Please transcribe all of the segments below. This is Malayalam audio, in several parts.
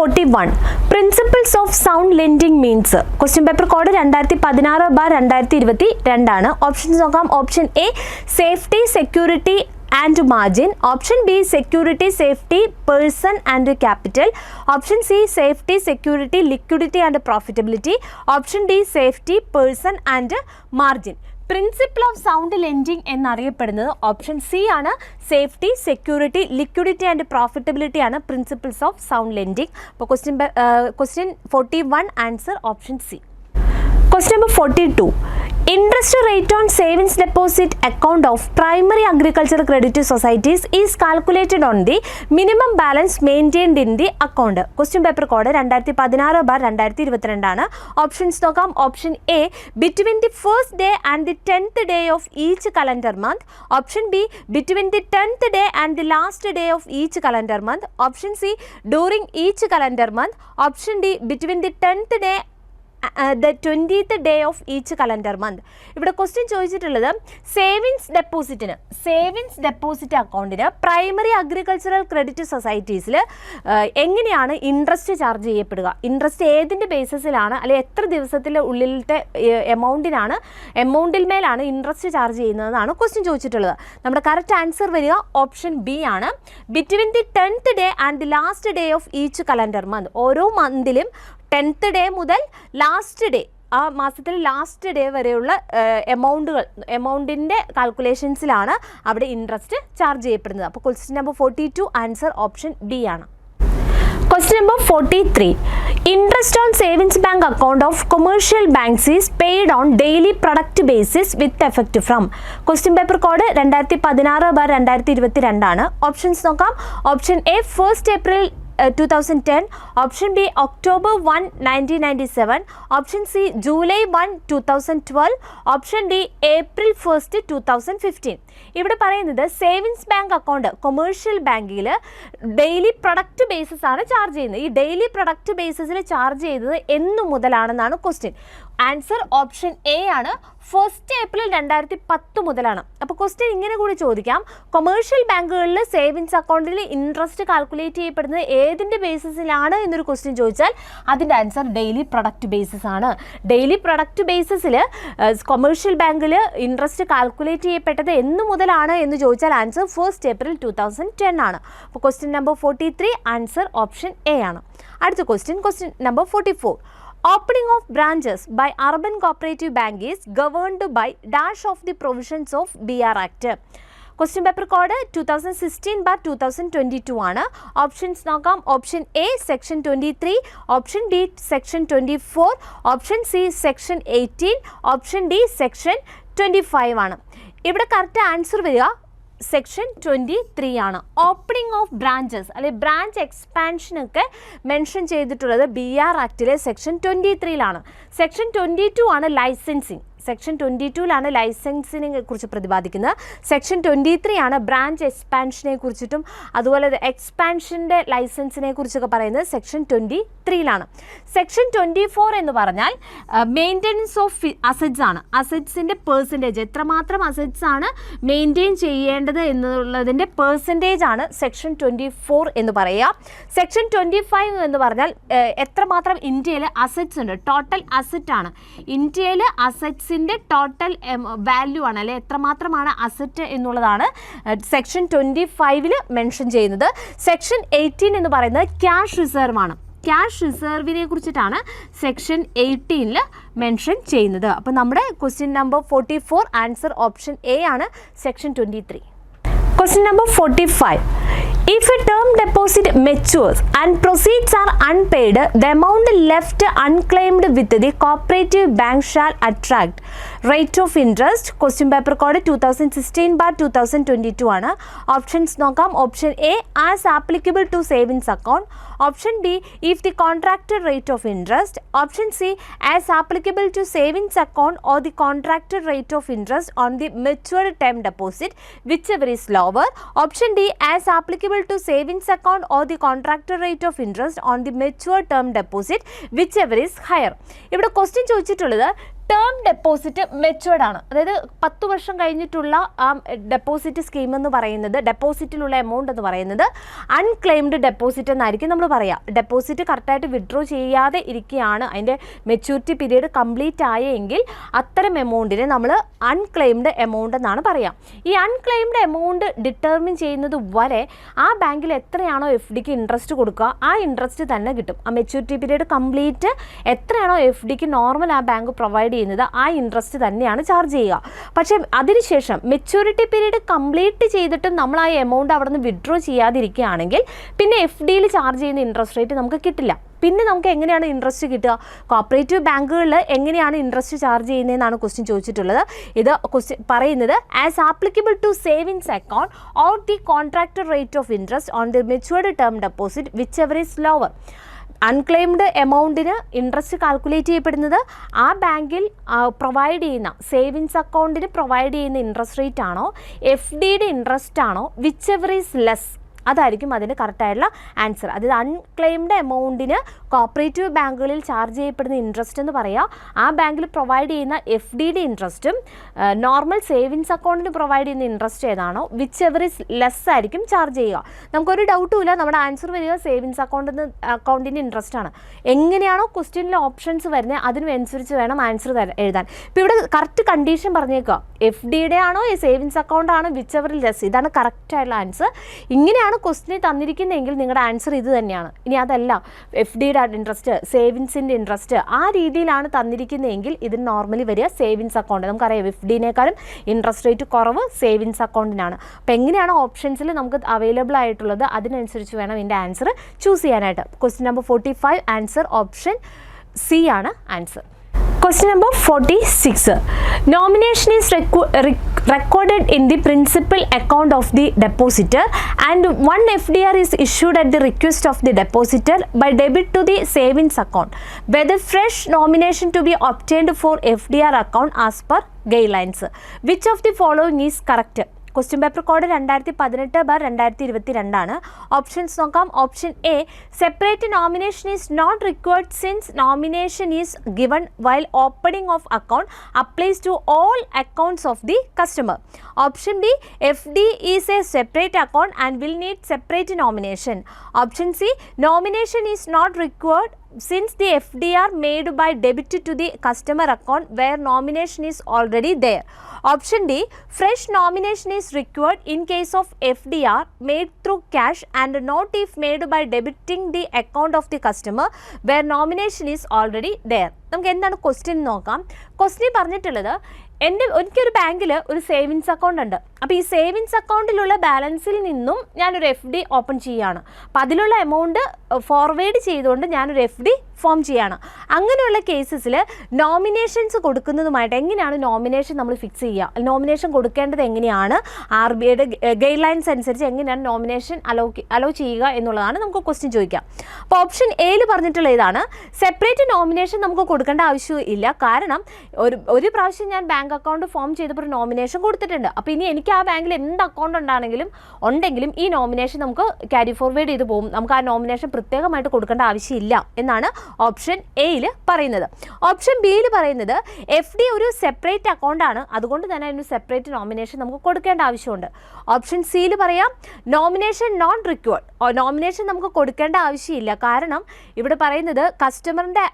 Forty one principles of sound lending means question paper code രണ്ടായിരത്തി പതിനാറ് ബാർ രണ്ടായിരത്തി ഇരുപത്തി രണ്ടാണ് ഓപ്ഷൻസ് നോക്കാം option A safety security and margin option B security safety person and capital option C safety security liquidity and profitability option D safety person and margin principle of sound lending എന്നറിയപ്പെടുന്നത് ഓപ്ഷൻ സി ആണ് safety security liquidity and profitability ആണ് പ്രിൻസിപ്പിൾസ് ഓഫ് സൗണ്ട് ലെൻഡിങ് അപ്പോൾ question question forty one answer option C Question number 42. Interest rate on savings deposit account of primary agricultural credit societies is calculated on the minimum balance maintained in the account. Question paper code രണ്ടായിരത്തി പതിനാറ് ബാർ രണ്ടായിരത്തി ഇരുപത്തിരണ്ടാണ് ഓപ്ഷൻസ് നോക്കാം option A between the first day and the tenth day of each calendar month option B between the tenth day and the last day of each calendar month option C during each calendar month option D between the tenth day the twentieth day of each calendar month ഇവിടെ ക്വസ്റ്റ്യൻ ചോദിച്ചിട്ടുള്ളത് സേവിങ്സ് ഡെപ്പോസിറ്റിന് സേവിങ്സ് ഡെപ്പോസിറ്റ് അക്കൗണ്ടിന് പ്രൈമറി അഗ്രികൾച്ചറൽ ക്രെഡിറ്റ് സൊസൈറ്റീസിൽ എങ്ങനെയാണ് ഇൻട്രസ്റ്റ് ചാർജ് ചെയ്യപ്പെടുക ഇൻട്രസ്റ്റ് ഏതിൻ്റെ ബേസിസിലാണ് അല്ലെങ്കിൽ എത്ര ദിവസത്തിൻ്റെ ഉള്ളിലത്തെ എമൗണ്ടിനാണ് എമൗണ്ടിൽ മേലാണ് ഇൻട്രസ്റ്റ് ചാർജ് ചെയ്യുന്നതെന്നാണ് ക്വസ്റ്റ്യൻ ചോദിച്ചിട്ടുള്ളത് നമ്മുടെ കറക്റ്റ് ആൻസർ വരിക ഓപ്ഷൻ ബി ആണ് between the tenth day and the last day of each calendar month ഓരോ മന്തിലും ടെൻത്ത് ഡേ മുതൽ ലാസ്റ്റ് ഡേ ആ മാസത്തിൽ ലാസ്റ്റ് ഡേ വരെയുള്ള എമൗണ്ടുകൾ എമൗണ്ടിൻ്റെ കാൽക്കുലേഷൻസിലാണ് അവിടെ ഇൻട്രസ്റ്റ് ചാർജ് ചെയ്യപ്പെടുന്നത് അപ്പോൾ question number forty two answer option D ആണ് question number forty three interest on savings bank account of commercial banks is paid on daily product basis with effect from question paper code രണ്ടായിരത്തി പതിനാറ് ബാർ രണ്ടായിരത്തി ഇരുപത്തി രണ്ടാണ് ഓപ്ഷൻസ് നോക്കാം option A first April Uh, 2010, option B October 1, 1997, option C July 1, 2012, option D April 1st, 2015. ഇവിടെ പറയുന്നത് സേവിങ്സ് ബാങ്ക് അക്കൗണ്ട് കൊമേഴ്ഷ്യൽ ബാങ്കിൽ ഡെയിലി പ്രൊഡക്റ്റ് ബേസിസ് ആണ് ചാർജ് ചെയ്യുന്നത് ഈ ഡെയിലി പ്രൊഡക്റ്റ് ബേസിസിൽ ചാർജ് ചെയ്തത് എന്നു മുതലാണെന്നാണ് ക്വസ്റ്റ്യൻ ആൻസർ ഓപ്ഷൻ എ ആണ് ഫസ്റ്റ് ഏപ്രിൽ രണ്ടായിരത്തി പത്ത് മുതലാണ് അപ്പോൾ ക്വസ്റ്റ്യൻ ഇങ്ങനെ കൂടി ചോദിക്കാം കൊമേഴ്ഷ്യൽ ബാങ്കുകളിൽ സേവിങ്സ് അക്കൗണ്ടിൽ ഇൻട്രസ്റ്റ് കാൽക്കുലേറ്റ് ചെയ്യപ്പെടുന്നത് ഏതിൻ്റെ ബേസിസിലാണ് എന്നൊരു ക്വസ്റ്റ്യൻ ചോദിച്ചാൽ അതിൻ്റെ ആൻസർ ഡെയിലി പ്രൊഡക്റ്റ് ബേസിസ് ആണ് ഡെയിലി പ്രൊഡക്റ്റ് ബേസിസിൽ കൊമേഴ്ഷ്യൽ ബാങ്കിൽ ഇൻട്രസ്റ്റ് കാൽക്കുലേറ്റ് ചെയ്യപ്പെട്ടത് എന്നും മുതലാണ് എന്ന് ചോദിച്ചാൽ answer first April two thousand ten ആണ് അപ്പോൾ question number forty three answer option A ആണ് അടുത്ത question question number forty four opening of branches by urban cooperative bank is governed by dash of the provisions of B R act question paper code two thousand sixteen bar two thousand twenty two ആണ് ഓപ്ഷൻസ് നോക്കാം option A section twenty three option D section twenty four option C section eighteen option D section twenty five ആണ് ഇവിടെ കറക്റ്റ് ആൻസർ വരിക സെക്ഷൻ ട്വൻറ്റി ത്രീ ആണ് ഓപ്പണിംഗ് ഓഫ് ബ്രാഞ്ചസ് അല്ലെ ബ്രാഞ്ച് എക്സ്പാൻഷനൊക്കെ മെൻഷൻ ചെയ്തിട്ടുള്ളത് ബി ആർ ആക്ടിലെ സെക്ഷൻ ട്വൻറ്റി ത്രീയിലാണ് സെക്ഷൻ ട്വൻറ്റി ടു ആണ് ലൈസൻസിങ് സെക്ഷൻ ട്വൻറ്റി ടൂലാണ് ലൈസൻസിനെ കുറിച്ച് പ്രതിപാദിക്കുന്നത് സെക്ഷൻ ട്വൻറ്റി ത്രീ ആണ് ബ്രാഞ്ച് എക്സ്പാൻഷനെ കുറിച്ചിട്ടും അതുപോലെ എക്സ്പാൻഷൻ്റെ ലൈസൻസിനെ കുറിച്ചൊക്കെ പറയുന്നത് സെക്ഷൻ ട്വൻറ്റി ത്രീയിലാണ് സെക്ഷൻ ട്വൻറ്റി ഫോർ എന്ന് പറഞ്ഞാൽ മെയിൻ്റെനൻസ് ഓഫ് അസറ്റ്സ് ആണ് അസറ്റ്സിൻ്റെ പേഴ്സൻറ്റേജ് എത്രമാത്രം അസറ്റ്സ് ആണ് മെയിൻറ്റെയിൻ ചെയ്യേണ്ടത് എന്നുള്ളതിൻ്റെ പേഴ്സൻറ്റേജ് ആണ് സെക്ഷൻ ട്വൻറ്റി ഫോർ എന്ന് പറയുക സെക്ഷൻ ട്വൻറ്റി ഫൈവ് എന്ന് പറഞ്ഞാൽ എത്രമാത്രം ഇന്ത്യയിൽ അസറ്റ്സ് ഉണ്ട് ടോട്ടൽ അസറ്റ് ആണ് ഇന്ത്യയിൽ അസറ്റ്സിന് അതിൻ്റെ ടോട്ടൽ വാല്യൂ ആണ് അല്ലെ എത്രമാത്രമാണ് അസറ്റ് എന്നുള്ളതാണ് സെക്ഷൻ ട്വൻറ്റി ഫൈവിൽ മെൻഷൻ ചെയ്യുന്നത് സെക്ഷൻ എയ്റ്റീൻ എന്ന് പറയുന്നത് ക്യാഷ് റിസർവ് ആണ് ക്യാഷ് റിസർവിനെ കുറിച്ചിട്ടാണ് സെക്ഷൻ എയ്റ്റീനിൽ മെൻഷൻ ചെയ്യുന്നത് അപ്പോൾ നമ്മുടെ question number forty four answer option A ആണ് section twenty three Question number 45. If a term deposit matures and proceeds are unpaid, the amount left unclaimed with the cooperative bank shall attract rate of interest. Question paper code 2016 bar 2022 ആണ് ഓപ്ഷൻസ് നോക്കാം option A as applicable to savings account Option B, if the contracted rate of interest. Option C, as applicable to savings account or the contracted rate of interest on the matured term deposit, whichever is lower. Option D, as applicable to savings account or the contracted rate of interest on the matured term deposit, whichever is higher. If the question is term deposit matured ആണ് അതായത് പത്ത് വർഷം കഴിഞ്ഞിട്ടുള്ള ആ ഡെപ്പോസിറ്റ് സ്കീം എന്ന് പറയുന്നത് ഡെപ്പോസിറ്റിലുള്ള എമൗണ്ട് എന്ന് പറയുന്നത് അൺക്ലെയിംഡ് ഡെപ്പോസിറ്റ് എന്നായിരിക്കും നമ്മൾ പറയുക ഡെപ്പോസിറ്റ് കറക്റ്റായിട്ട് വിഡ്രോ ചെയ്യാതെ ഇരിക്കുകയാണ് അതിൻ്റെ മെച്യൂരിറ്റി പീരീഡ് കംപ്ലീറ്റ് ആയെങ്കിൽ അത്തരം എമൗണ്ടിനെ നമ്മൾ അൺക്ലെയിംഡ് എമൗണ്ട് എന്നാണ് പറയുക ഈ അൺക്ലെയിംഡ് എമൗണ്ട് ഡിറ്റർമിൻ ചെയ്യുന്നത് വരെ ആ ബാങ്കിൽ എത്രയാണോ എഫ് ഡിക്ക് ഇൻട്രസ്റ്റ് കൊടുക്കുക ആ ഇൻട്രസ്റ്റ് തന്നെ കിട്ടും ആ മെച്യൂരിറ്റി പീരീഡ് കംപ്ലീറ്റ് എത്രയാണോ എഫ് ഡിക്ക് നോർമൽ ആ ബാങ്ക് പ്രൊവൈഡ് ചെയ്യുന്നത് ആ ഇൻട്രസ്റ്റ് തന്നെയാണ് ചാർജ് ചെയ്യുക പക്ഷേ അതിനുശേഷം മെച്യൂരിറ്റി പീരീഡ് കംപ്ലീറ്റ് ചെയ്തിട്ടും നമ്മൾ ആ എമൗണ്ട് അവിടെ നിന്ന് വിഡ്രോ ചെയ്യാതിരിക്കുകയാണെങ്കിൽ പിന്നെ എഫ് ഡിയിൽ ചാർജ് ചെയ്യുന്ന ഇൻട്രസ്റ്റ് റേറ്റ് നമുക്ക് കിട്ടില്ല പിന്നെ നമുക്ക് എങ്ങനെയാണ് ഇൻട്രസ്റ്റ് കിട്ടുക കോപ്പറേറ്റീവ് ബാങ്കുകളിൽ എങ്ങനെയാണ് ഇൻട്രസ്റ്റ് ചാർജ് ചെയ്യുന്നതെന്നാണ് ക്വസ്റ്റ്യൻ ചോദിച്ചിട്ടുള്ളത് ഇത് ക്വസ്റ്റ്യൻ പറയുന്നത് as applicable to savings account or the contracted rate of interest on the matured term deposit whichever is lower unclaimed എമൗണ്ടിന് interest calculate ചെയ്യപ്പെടുന്നത് ആ ബാങ്കിൽ പ്രൊവൈഡ് ചെയ്യുന്ന സേവിങ്സ് അക്കൗണ്ടിന് പ്രൊവൈഡ് ചെയ്യുന്ന ഇൻട്രസ്റ്റ് റേറ്റ് ആണോ എഫ് ഡിയുടെ ഇൻട്രസ്റ്റ് ആണോ വിച്ച് എവർ ഈസ് ലെസ് അതായിരിക്കും അതിൻ്റെ കറക്റ്റായിട്ടുള്ള ആൻസർ അതായത് അൺക്ലെയിംഡ് എമൗണ്ടിന് കോപ്പറേറ്റീവ് ബാങ്കുകളിൽ ചാർജ് ചെയ്യപ്പെടുന്ന ഇൻട്രസ്റ്റ് എന്ന് പറയുക ആ ബാങ്കിൽ പ്രൊവൈഡ് ചെയ്യുന്ന എഫ് ഡിയുടെ ഇൻട്രസ്റ്റും നോർമൽ സേവിങ്സ് അക്കൗണ്ടിന് പ്രൊവൈഡ് ചെയ്യുന്ന ഇൻട്രസ്റ്റ് ഏതാണോ വിച്ച് എവർ ഇസ് ലെസ് ആയിരിക്കും ചാർജ് ചെയ്യുക നമുക്കൊരു ഡൗട്ടുമില്ല നമ്മുടെ ആൻസർ വരിക സേവിങ്സ് അക്കൗണ്ടിന് അക്കൗണ്ടിൻ്റെ ഇൻട്രസ്റ്റ് ആണ് എങ്ങനെയാണോ ക്വസ്റ്റ്യനിലെ ഓപ്ഷൻസ് വരുന്നത് അതിനനുസരിച്ച് വേണം ആൻസർ എഴുതാൻ ഇപ്പം ഇവിടെ കറക്റ്റ് കണ്ടീഷൻ പറഞ്ഞേക്കുക എഫ് ഡിയുടെ ആണോ സേവിങ്സ് അക്കൗണ്ട് ആണോ വിച്ച് എവർ ലെസ് ഇതാണ് കറക്റ്റായിട്ടുള്ള ആൻസർ ഇങ്ങനെയാണ് ഇതാണ് ക്വസ്റ്റിനെ തന്നിരിക്കുന്നതെങ്കിൽ നിങ്ങളുടെ ആൻസർ ഇത് തന്നെയാണ് ഇനി അതല്ല എഫ് ഡിയുടെ ഇൻട്രസ്റ്റ് സേവിങ്സിൻ്റെ ഇൻട്രസ്റ്റ് ആ രീതിയിലാണ് തന്നിരിക്കുന്നതെങ്കിൽ ഇതിന് നോർമലി വരിക സേവിങ്സ് അക്കൗണ്ട് നമുക്കറിയാം എഫ് ഡിനേക്കാളും ഇൻട്രസ്റ്റ് റേറ്റ് കുറവ് സേവിങ്സ് അക്കൗണ്ടിനാണ് അപ്പോൾ എങ്ങനെയാണ് ഓപ്ഷൻസിൽ നമുക്ക് അവൈലബിൾ ആയിട്ടുള്ളത് അതിനനുസരിച്ച് വേണം ഇതിൻ്റെ ആൻസർ ചൂസ് ചെയ്യാനായിട്ട് question number forty five answer option C ആണ് answer Question number forty six: Nomination is recorded in the principal account of the depositor and one FDR is issued at the request of the depositor by debit to the savings account whether fresh nomination to be obtained for FDR account as per guidelines which of the following is correct question paper code രണ്ടായിരത്തി പതിനെട്ട് ബാർ രണ്ടായിരത്തി ഇരുപത്തി രണ്ടാണ് ഓപ്ഷൻസ് നോക്കാം option A separate nomination is not required since nomination is given while opening of account applies to all accounts of the customer option B F D is a separate account and will need separate nomination option C nomination is not required since the FDR made by debit to the customer account where nomination is already there. Option D, fresh nomination is required in case of FDR made through cash and not if made by debiting the account of the customer where nomination is already there. നമുക്ക് എന്താണ് question? നോക്കാം ക്വസ്റ്റ്യൻ പറഞ്ഞിട്ടുള്ളത് എൻ്റെ എനിക്കൊരു ബാങ്കിൽ ഒരു സേവിങ്സ് അക്കൗണ്ട് ഉണ്ട് അപ്പോൾ ഈ സേവിങ്സ് അക്കൗണ്ടിലുള്ള ബാലൻസിൽ നിന്നും ഞാനൊരു എഫ് ഡി ഓപ്പൺ ചെയ്യുകയാണ് അപ്പോൾ അതിലുള്ള എമൗണ്ട് ഫോർവേഡ് ചെയ്തുകൊണ്ട് ഞാനൊരു എഫ് ഡി ഫോം ചെയ്യുകയാണ് അങ്ങനെയുള്ള കേസസിൽ നോമിനേഷൻസ് കൊടുക്കുന്നതുമായിട്ട് എങ്ങനെയാണ് നോമിനേഷൻ നമ്മൾ ഫിക്സ് ചെയ്യുക നോമിനേഷൻ കൊടുക്കേണ്ടത് എങ്ങനെയാണ് ആർ ബി ഐയുടെ ഗൈഡ് ലൈൻസ് അനുസരിച്ച് എങ്ങനെയാണ് നോമിനേഷൻ അലോ അലോ ചെയ്യുക എന്നുള്ളതാണ് നമുക്ക് ക്വസ്റ്റ്യൻ ചോദിക്കാം അപ്പോൾ ഓപ്ഷൻ എയിൽ പറഞ്ഞിട്ടുള്ള ഇതാണ് സെപ്പറേറ്റ് നോമിനേഷൻ നമുക്ക് കൊടുക്കേണ്ട ആവശ്യമില്ല കാരണം ഒരു ഒരു പ്രാവശ്യം ഞാൻ ബാങ്ക് അക്കൗണ്ട് ഫോം ചെയ്തപ്പോൾ ഒരു നോമിനേഷൻ കൊടുത്തിട്ടുണ്ട് അപ്പോൾ ഇനി എനിക്ക് ആ ബാങ്കിൽ എന്ത് അക്കൗണ്ട് ഉണ്ടാണെങ്കിലും ഉണ്ടെങ്കിലും ഈ നോമിനേഷൻ നമുക്ക് ക്യാരി ഫോർവേഡ് ചെയ്ത് പോകും നമുക്ക് ആ നോമിനേഷൻ പ്രത്യേകമായിട്ട് കൊടുക്കേണ്ട ആവശ്യമില്ല എന്നാണ് ഓപ്ഷൻ എയിൽ പറയുന്നത് ഓപ്ഷൻ ബിയിൽ പറയുന്നത് എഫ് ഡി ഒരു സെപ്പറേറ്റ് അക്കൗണ്ടാണ് അതുകൊണ്ട് തന്നെ അതിന് സെപ്പറേറ്റ് നോമിനേഷൻ നമുക്ക് കൊടുക്കേണ്ട ആവശ്യമുണ്ട് ഓപ്ഷൻ സിയിൽ പറയാം നോമിനേഷൻ നോൺ റിക്വേർഡ് നോമിനേഷൻ നമുക്ക് കൊടുക്കേണ്ട ആവശ്യമില്ല കാരണം ഇവിടെ പറയുന്നത് കസ്റ്റമറിൻ്റെ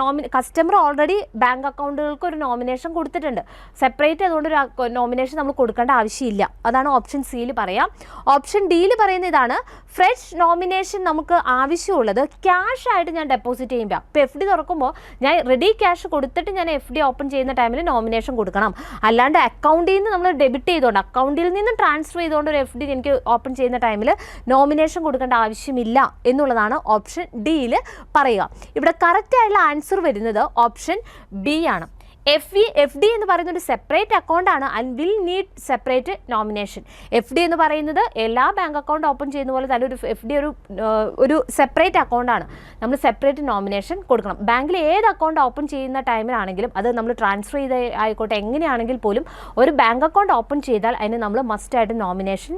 നോമി കസ്റ്റമർ ഓൾറെഡി ബാങ്ക് അക്കൗണ്ടുകൾക്ക് ഒരു നോമിനേഷൻ കൊടുത്തിട്ടുണ്ട് സെപ്പറേറ്റ് അതുകൊണ്ട് ഒരു നോമിനേഷൻ നമ്മൾ കൊടുക്കേണ്ട ആവശ്യമില്ല അതാണ് ഓപ്ഷൻ സിയിൽ പറയാം ഓപ്ഷൻ ഡിയിൽ പറയുന്ന ഇതാണ് ഫ്രഷ് നോമിനേഷൻ നമുക്ക് ആവശ്യമുള്ളത് ക്യാഷ് ആയിട്ട് ഞാൻ ഡെപ്പോസിറ്റ് ചെയ്യുമ്പോൾ അപ്പോൾ എഫ് ഡി തുറക്കുമ്പോൾ ഞാൻ റെഡി ക്യാഷ് കൊടുത്തിട്ട് ഞാൻ എഫ് ഡി ഓപ്പൺ ചെയ്യുന്ന ടൈമിൽ നോമിനേഷൻ കൊടുക്കണം അല്ലാണ്ട് അക്കൗണ്ടിൽ നിന്ന് നമ്മൾ ഡെബിറ്റ് ചെയ്തുകൊണ്ട് അക്കൗണ്ടിൽ നിന്ന് ട്രാൻസ്ഫർ ചെയ്തുകൊണ്ട് ഒരു എഫ് ഡി എനിക്ക് ഓപ്പൺ ചെയ്യുന്ന ടൈമിൽ നോമിനേഷൻ കൊടുക്കേണ്ട ആവശ്യമില്ല എന്നുള്ളതാണ് ഓപ്ഷൻ ഡിയിൽ പറയുക ഇവിടെ കറക്റ്റായിട്ടുള്ള ആൻസർ വരുന്നത് ഓപ്ഷൻ ബി ആണ് എഫ് ഇ എഫ് ഡി എന്ന് പറയുന്ന ഒരു separate അക്കൗണ്ടാണ് and will need separate nomination F D എന്ന് പറയുന്നത് എല്ലാ ബാങ്ക് അക്കൗണ്ട് ഓപ്പൺ ചെയ്യുന്ന പോലെ തന്നെ ഒരു എഫ് ഡി ഒരു ഒരു സെപ്പറേറ്റ് അക്കൗണ്ടാണ് നമ്മൾ സെപ്പറേറ്റ് നോമിനേഷൻ കൊടുക്കണം ബാങ്കിൽ ഏത് അക്കൗണ്ട് ഓപ്പൺ ചെയ്യുന്ന ടൈമിലാണെങ്കിലും അത് നമ്മൾ ട്രാൻസ്ഫർ ചെയ്ത് ആയിക്കോട്ടെ എങ്ങനെയാണെങ്കിൽ പോലും ഒരു ബാങ്ക് അക്കൗണ്ട് ഓപ്പൺ ചെയ്താൽ അതിന് നമ്മൾ മസ്റ്റ് ആയിട്ട് നോമിനേഷൻ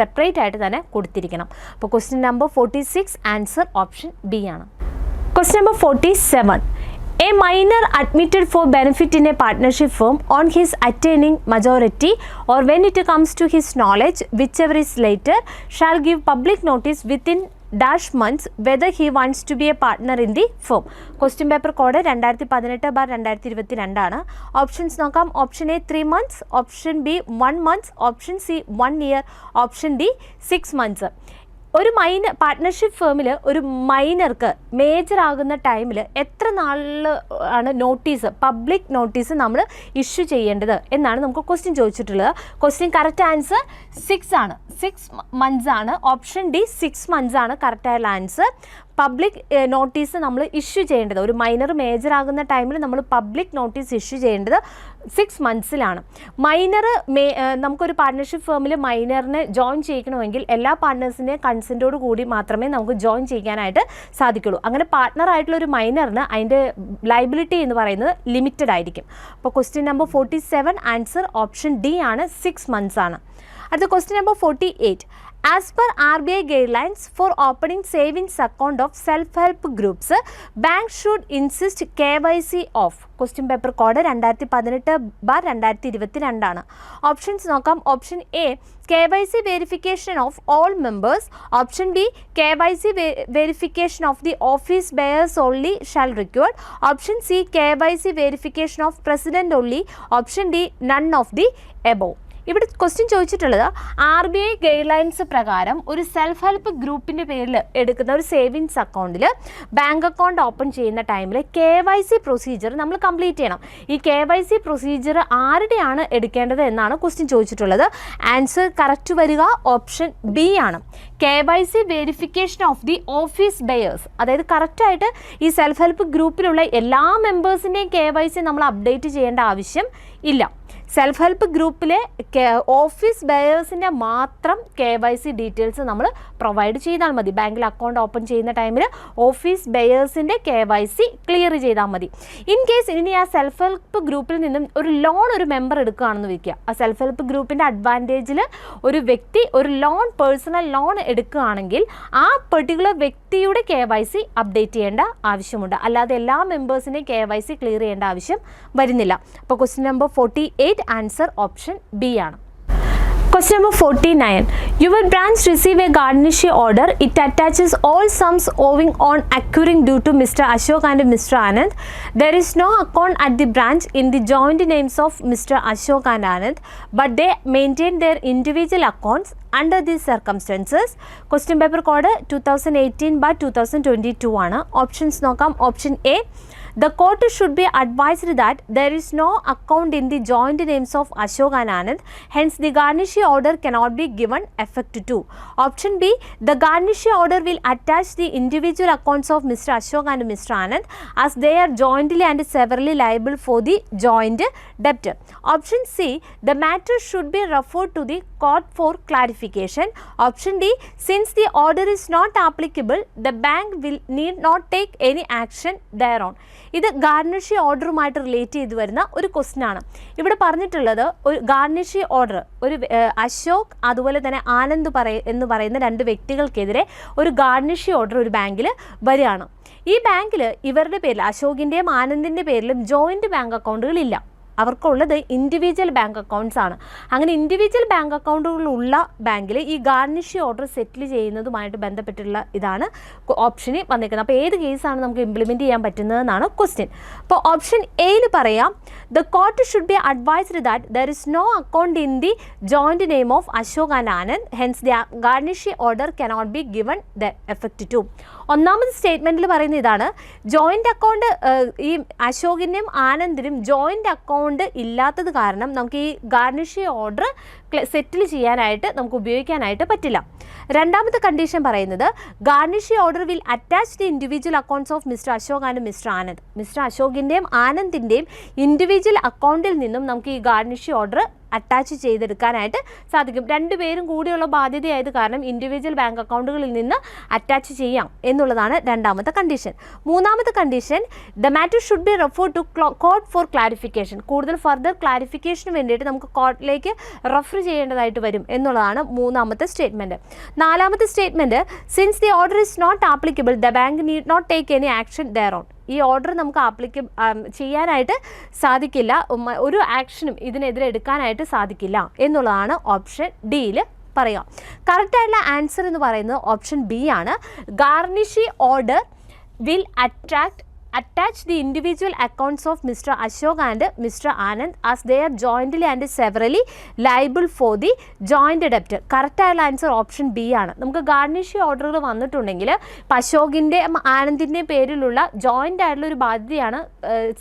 സെപ്പറേറ്റ് ആയിട്ട് തന്നെ കൊടുത്തിരിക്കണം അപ്പോൾ question number forty six answer option B ആണ് question number forty seven A minor admitted for benefit in a partnership firm on his attaining majority or when it comes to his knowledge, whichever is later, shall give public notice within dash months whether he wants to be a partner in the firm question paper code രണ്ടായിരത്തി പതിനെട്ട് ബാർ രണ്ടായിരത്തി ഇരുപത്തി രണ്ടാണ് ഓപ്ഷൻസ് നോക്കാം option A three months option B one months option C one year option D six months ഒരു മൈനർ പാർട്ട്ണർഷിപ്പ് ഫേമിൽ ഒരു മൈനർക്ക് മേജർ ആകുന്ന ടൈമിൽ എത്ര നാളിൽ ആണ് നോട്ടീസ് പബ്ലിക് നോട്ടീസ് നമ്മൾ ഇഷ്യൂ ചെയ്യേണ്ടത് എന്നാണ് നമുക്ക് ക്വസ്റ്റ്യൻ ചോദിച്ചിട്ടുള്ളത് ക്വസ്റ്റ്യൻ കറക്റ്റ് ആൻസർ സിക്സ് ആണ് സിക്സ് മന്ത്സ് ആണ് ഓപ്ഷൻ ഡി സിക്സ് മന്ത്സ് ആണ് കറക്റ്റായുള്ള ആൻസർ പബ്ലിക് നോട്ടീസ് നമ്മൾ ഇഷ്യൂ ചെയ്യേണ്ടത് ഒരു മൈനർ മേജർ ആകുന്ന ടൈമിൽ നമ്മൾ പബ്ലിക് നോട്ടീസ് ഇഷ്യൂ ചെയ്യേണ്ടത് സിക്സ് മന്ത്സിലാണ് മൈനർ മേ നമുക്കൊരു പാർട്ട്ണർഷിപ്പ് ഫേമിൽ മൈനറിനെ ജോയിൻ ചെയ്യിക്കണമെങ്കിൽ എല്ലാ പാർട്ട്നേഴ്സിൻ്റെ കൺസെൻറ്റോട് കൂടി മാത്രമേ നമുക്ക് ജോയിൻ ചെയ്യാനായിട്ട് സാധിക്കുള്ളൂ അങ്ങനെ പാർട്ട്ണറായിട്ടുള്ള ആയിട്ടുള്ള ഒരു മൈനറിന് അതിൻ്റെ ലൈബിലിറ്റി എന്ന് പറയുന്നത് ലിമിറ്റഡ് ആയിരിക്കും അപ്പോൾ question number forty seven answer option D ആണ് സിക്സ് മന്ത്സ് ആണ് അടുത്ത question number forty eight as per R B I guidelines for opening savings account of self help groups bank should insist K Y C of question paper code രണ്ടായിരത്തി പതിനെട്ട് ബാർ രണ്ടായിരത്തി ഇരുപത്തി രണ്ടാണ് ഓപ്ഷൻസ് നോക്കാം option A K Y C verification of all members option B K Y C verification of the office bearers only shall required option C K Y C verification of president only option D none of the above ഇവിടെ ക്വസ്റ്റ്യൻ ചോദിച്ചിട്ടുള്ളത് R B I guidelines പ്രകാരം ഒരു സെൽഫ് ഹെൽപ്പ് ഗ്രൂപ്പിൻ്റെ പേരിൽ എടുക്കുന്ന ഒരു സേവിങ്സ് അക്കൗണ്ടിൽ ബാങ്ക് അക്കൗണ്ട് ഓപ്പൺ ചെയ്യുന്ന ടൈമിൽ കെ വൈ സി പ്രൊസീജിയർ നമ്മൾ കംപ്ലീറ്റ് ചെയ്യണം ഈ കെ വൈ സി പ്രൊസീജിയർ ആരുടെയാണ് എടുക്കേണ്ടത് എന്നാണ് ക്വസ്റ്റ്യൻ ചോദിച്ചിട്ടുള്ളത് ആൻസർ കറക്റ്റ് വരിക ഓപ്ഷൻ ബി ആണ് K Y C verification of the office bearers അതായത് കറക്റ്റായിട്ട് ഈ സെൽഫ് ഹെൽപ്പ് ഗ്രൂപ്പിലുള്ള എല്ലാ മെമ്പേഴ്സിൻ്റെയും കെ വൈ സി നമ്മൾ അപ്ഡേറ്റ് ചെയ്യേണ്ട ആവശ്യം ഇല്ല സെൽഫ് ഹെൽപ്പ് ഗ്രൂപ്പിലെ ഓഫീസ് ബയേഴ്സിൻ്റെ മാത്രം കെ വൈ സി ഡീറ്റെയിൽസ് നമ്മൾ പ്രൊവൈഡ് ചെയ്താൽ മതി ബാങ്കിൽ അക്കൗണ്ട് ഓപ്പൺ ചെയ്യുന്ന ടൈമിൽ ഓഫീസ് ബയേഴ്സിൻ്റെ കെ വൈ സി ക്ലിയർ ചെയ്താൽ മതി ഇൻ കേസ് ഇനി ആ സെൽഫ് ഹെൽപ്പ് ഗ്രൂപ്പിൽ നിന്നും ഒരു ലോൺ ഒരു മെമ്പർ എടുക്കുകയാണെന്ന് വയ്ക്കുക ആ സെൽഫ് ഹെൽപ്പ് ഗ്രൂപ്പിൻ്റെ അഡ്വാൻറ്റേജിൽ ഒരു വ്യക്തി ഒരു ലോൺ പേഴ്സണൽ ലോൺ എടുക്കുകയാണെങ്കിൽ ആ പെർട്ടിക്കുലർ വ്യക്തിയുടെ കെ വൈ സി അപ്ഡേറ്റ് ചെയ്യേണ്ട ആവശ്യമുണ്ട് അല്ലാതെ എല്ലാ മെമ്പേഴ്സിനെയും കെ വൈ സി ക്ലിയർ ചെയ്യേണ്ട ആവശ്യം വരുന്നില്ല അപ്പോൾ question number forty eight answer option B ആണ് Question number 49. Your branch receive a garnishee order. It attaches all sums owing on accruing due to Mr. Ashok and Mr. Anand. There is no account at the branch in the joint names of Mr. Ashok and Anand, but they maintain their individual accounts under these circumstances. Question paper code 2018 by 2022 ആണ് ഓപ്ഷൻസ് നോക്കാം option A The court should be advised that there is no account in the joint names of Ashok and Anand, hence the garnishee order cannot be given effect to. Option B, the garnishee order will attach the individual accounts of Mr. Ashok and Mr. Anand as they are jointly and severally liable for the joint debt. Option C, the matter should be referred to the court clarification option D since the order order not applicable the bank will will need not take action action thereon. ഇത് ഗാർണിഷി ഓർഡറുമായിട്ട് റിലേറ്റ് ചെയ്തു വരുന്ന ഒരു ക്വസ്റ്റ്യൻ ആണ് ഇവിടെ പറഞ്ഞിട്ടുള്ളത് ഒരു ഗാർണിഷി ഓർഡർ ഒരു അശോക് അതുപോലെ തന്നെ ആനന്ദ് പറയ എന്ന് പറയുന്ന രണ്ട് വ്യക്തികൾക്കെതിരെ ഒരു ഗാർണിഷി ഓർഡർ ഒരു ബാങ്കിൽ വരികയാണ് ഈ ബാങ്കിൽ ഇവരുടെ പേരിൽ അശോകിൻ്റെയും ആനന്ദിൻ്റെ പേരിലും ജോയിൻറ്റ് ബാങ്ക് അക്കൗണ്ടുകളില്ല അവർക്കുള്ളത് ഇൻഡിവിജ്വൽ ബാങ്ക് അക്കൗണ്ട്സ് ആണ് അങ്ങനെ ഇൻഡിവിജ്വൽ ബാങ്ക് അക്കൗണ്ടുകളുള്ള ബാങ്കിൽ ഈ ഗാർണിഷ് ഓർഡർ സെറ്റിൽ ചെയ്യുന്നതുമായിട്ട് ബന്ധപ്പെട്ടുള്ള ഇതാണ് ഓപ്ഷന് വന്നിരിക്കുന്നത് അപ്പോൾ ഏത് കേസാണ് നമുക്ക് ഇംപ്ലിമെൻറ്റ് ചെയ്യാൻ പറ്റുന്നതെന്നാണ് ക്വസ്റ്റ്യൻ അപ്പോൾ ഓപ്ഷൻ എയിൽ പറയാം the court should be advised that there is no account in the joint name of Ashok and Anand hence the garnish order cannot be given the effect to ഒന്നാമത് സ്റ്റേറ്റ്മെൻറ്റിൽ പറയുന്ന ഇതാണ് ജോയിൻ്റ് അക്കൗണ്ട് ഈ അശോകിനും ആനന്ദിനും ജോയിൻ്റ് അക്കൗണ്ട് ഇല്ലാത്തത് കാരണം നമുക്ക് ഈ ഗാർണിഷി ഓർഡർ സെറ്റിൽ ചെയ്യാനായിട്ട് നമുക്ക് ഉപയോഗിക്കാനായിട്ട് പറ്റില്ല രണ്ടാമത്തെ കണ്ടീഷൻ പറയുന്നത് garnishee order will attach the individual accounts of mister Ashok and mister Anand mister അശോകിൻ്റെയും ആനന്ദിൻ്റെയും ഇൻഡിവിജ്വൽ അക്കൗണ്ടിൽ നിന്നും നമുക്ക് ഈ ഗാർണിഷി ഓർഡർ അറ്റാച്ച് ചെയ്തെടുക്കാനായിട്ട് സാധിക്കും രണ്ടുപേരും കൂടിയുള്ള ബാധ്യതയായത് കാരണം ഇൻഡിവിജ്വൽ ബാങ്ക് അക്കൗണ്ടുകളിൽ നിന്ന് അറ്റാച്ച് ചെയ്യാം എന്നുള്ളതാണ് രണ്ടാമത്തെ കണ്ടീഷൻ മൂന്നാമത്തെ condition the matter should be refer to court for clarification കൂടുതൽ ഫർദർ ക്ലാരിഫിക്കേഷന് വേണ്ടിയിട്ട് നമുക്ക് കോർട്ടിലേക്ക് റെഫർ ചെയ്യേണ്ടതായിട്ട് വരും എന്നുള്ളതാണ് മൂന്നാമത്തെ സ്റ്റേറ്റ്മെൻറ്റ് നാലാമത്തെ statement since the order is not applicable the bank need not take any action thereon ഈ ഓർഡർ നമുക്ക് ആപ്ലിക്ക ചെയ്യാനായിട്ട് സാധിക്കില്ല ഒരു ആക്ഷനും ഇതിനെതിരെ എടുക്കാനായിട്ട് സാധിക്കില്ല എന്നുള്ളതാണ് ഓപ്ഷൻ ഡിയിൽ പറയുക കറക്റ്റായിട്ടുള്ള ആൻസർ എന്ന് പറയുന്നത് ഓപ്ഷൻ ബി ആണ് garnishee order will attract attach the individual accounts of Mr. Ashok and Mr. Anand as they are jointly and severally liable for the joint debt. Correct answer option B ആണ് നമുക്ക് ഗാർണിഷി ഓർഡറുകൾ വന്നിട്ടുണ്ടെങ്കിൽ അശോകിൻ്റെ ആനന്ദിൻ്റെ പേരിലുള്ള ജോയിൻ്റ് ആയിട്ടുള്ള ഒരു ബാധ്യതയാണ്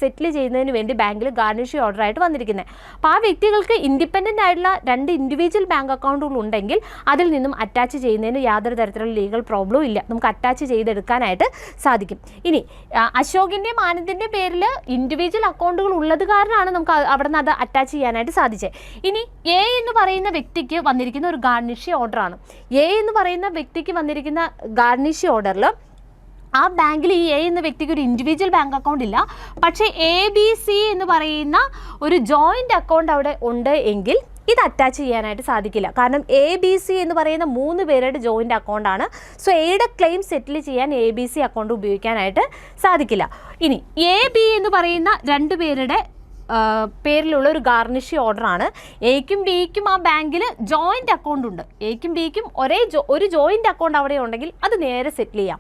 സെറ്റിൽ ചെയ്യുന്നതിന് വേണ്ടി ബാങ്കിൽ ഗാർണിഷി ഓർഡർ ആയിട്ട് വന്നിരിക്കുന്നത് അപ്പോൾ ആ വ്യക്തികൾക്ക് ഇൻഡിപെൻഡൻ്റ് ആയിട്ടുള്ള രണ്ട് ഇൻഡിവിജ്വൽ ബാങ്ക് അക്കൗണ്ടുകൾ ഉണ്ടെങ്കിൽ അതിൽ നിന്നും അറ്റാച്ച് ചെയ്യുന്നതിന് യാതൊരു തരത്തിലുള്ള ലീഗൽ പ്രോബ്ലവും ഇല്ല നമുക്ക് അറ്റാച്ച് ചെയ്തെടുക്കാനായിട്ട് സാധിക്കും ഇനി അശോക് അശോകിന്റെയും ആനന്ദിന്റെയും പേരിൽ ഇൻഡിവിജ്വൽ അക്കൗണ്ടുകൾ ഉള്ളത് കാരണമാണ് നമുക്ക് അവിടെ നിന്ന് അത് അറ്റാച്ച് ചെയ്യാനായിട്ട് സാധിച്ചത് ഇനി എ എന്ന് പറയുന്ന വ്യക്തിക്ക് വന്നിരിക്കുന്ന ഒരു ഗാർണിഷി ഓർഡറാണ് എ എന്ന് പറയുന്ന വ്യക്തിക്ക് വന്നിരിക്കുന്ന ഗാർണിഷി ഓർഡറിൽ ആ ബാങ്കിൽ ഈ എ എന്ന വ്യക്തിക്ക് ഒരു ഇൻഡിവിജ്വൽ ബാങ്ക് അക്കൗണ്ട് ഇല്ല പക്ഷേ എ ബി സി എന്ന് പറയുന്ന ഒരു ജോയിൻ്റ് അക്കൗണ്ട് അവിടെ ഉണ്ട് എങ്കിൽ ഇത് അറ്റാച്ച് ചെയ്യാനായിട്ട് സാധിക്കില്ല കാരണം എ ബി സി എന്ന് പറയുന്ന മൂന്ന് പേരുടെ ജോയിൻ്റ് അക്കൗണ്ടാണ് സോ എയുടെ ക്ലെയിം സെറ്റിൽ ചെയ്യാൻ എ ബി സി അക്കൗണ്ട് ഉപയോഗിക്കാനായിട്ട് സാധിക്കില്ല ഇനി എ ബി എന്ന് പറയുന്ന രണ്ട് പേരുടെ പേരിലുള്ള ഒരു ഗാർണിഷി ഓർഡറാണ് എക്കും ഡിക്കും ആ ബാങ്കിൽ ജോയിൻ്റ് അക്കൗണ്ട് ഉണ്ട് എക്കും ഡിക്കും ഒരേ ഒരു ജോയിൻ്റ് അക്കൗണ്ട് അവിടെ ഉണ്ടെങ്കിൽ അത് നേരെ സെറ്റിൽ ചെയ്യാം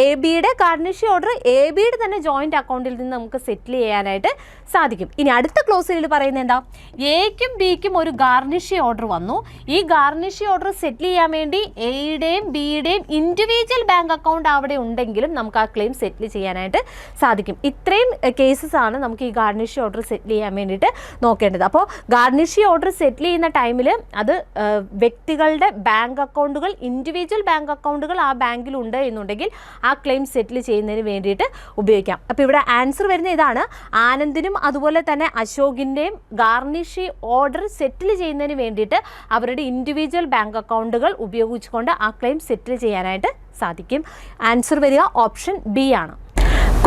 എ ബിയുടെ ഗാർണിഷി ഓർഡർ എ ബിയുടെ തന്നെ ജോയിൻ്റ് അക്കൗണ്ടിൽ നിന്ന് നമുക്ക് സെറ്റിൽ ചെയ്യാനായിട്ട് സാധിക്കും ഇനി അടുത്ത ക്ലോസിൽ പറയുന്നത് എന്താ എക്കും ബിക്കും ഒരു ഗാർണിഷി ഓർഡർ വന്നു ഈ ഗാർണിഷി ഓർഡർ സെറ്റിൽ ചെയ്യാൻ വേണ്ടി എയുടെയും ബിയുടെയും ഇൻഡിവിജ്വൽ ബാങ്ക് അക്കൗണ്ട് അവിടെ ഉണ്ടെങ്കിലും നമുക്ക് ആ ക്ലെയിം സെറ്റിൽ ചെയ്യാനായിട്ട് സാധിക്കും ഇത്രയും കേസസ് ആണ് നമുക്ക് ഈ ഗാർണിഷി ഓർഡർ സെറ്റ് സെറ്റിൽ ചെയ്യാൻ വേണ്ടിയിട്ട് നോക്കേണ്ടത് അപ്പോൾ ഗാർണിഷി ഓർഡർ സെറ്റിൽ ചെയ്യുന്ന ടൈമിൽ അത് വ്യക്തികളുടെ ബാങ്ക് അക്കൗണ്ടുകൾ ഇൻഡിവിജ്വൽ ബാങ്ക് അക്കൗണ്ടുകൾ ആ ബാങ്കിൽ ഉണ്ട് എന്നുണ്ടെങ്കിൽ ആ ക്ലെയിം സെറ്റിൽ ചെയ്യുന്നതിന് വേണ്ടിയിട്ട് ഉപയോഗിക്കാം അപ്പോൾ ഇവിടെ ആൻസർ വരുന്ന ഇതാണ് ആനന്ദിനും അതുപോലെ തന്നെ അശോകിൻ്റെയും ഗാർണിഷി ഓർഡർ സെറ്റിൽ ചെയ്യുന്നതിന് വേണ്ടിയിട്ട് അവരുടെ ഇൻഡിവിജ്വൽ ബാങ്ക് അക്കൗണ്ടുകൾ ഉപയോഗിച്ചുകൊണ്ട് ആ ക്ലെയിം സെറ്റിൽ ചെയ്യാനായിട്ട് സാധിക്കും ആൻസർ വരിക ഓപ്ഷൻ ബി ആണ്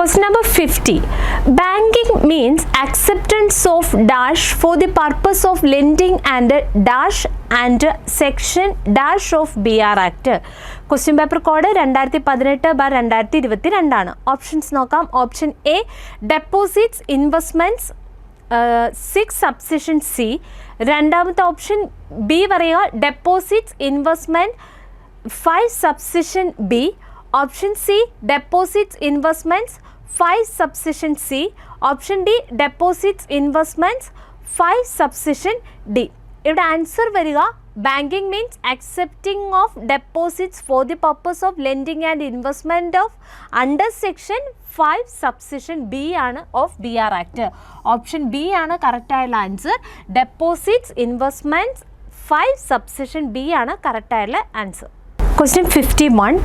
Question number 50. Banking means acceptance of dash for the purpose of lending and dash and section dash of B R act question paper code രണ്ടായിരത്തി പതിനെട്ട് ബാർ രണ്ടായിരത്തി ഇരുപത്തി രണ്ടാണ് ഓപ്ഷൻസ് നോക്കാം option A deposits investments six subsection C രണ്ടാമത്തെ ഓപ്ഷൻ ബി പറയുക deposits investment five subsection B option C deposits investments five subsection C option D deposits investments five subsection D ഇവിടെ ആൻസർ വരിക banking means accepting of deposits for the purpose of lending and investment of under section five subsection B ആണ് of B R act option B ആണ് കറക്റ്റായുള്ള answer deposits investments five subsection B ആണ് കറക്റ്റായുള്ള answer Question 51.